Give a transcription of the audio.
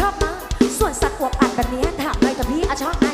ชอบมั้ส่วนสัตว์อวบอัดแบบนี้ถามเลยกับพี่อะชอบไหม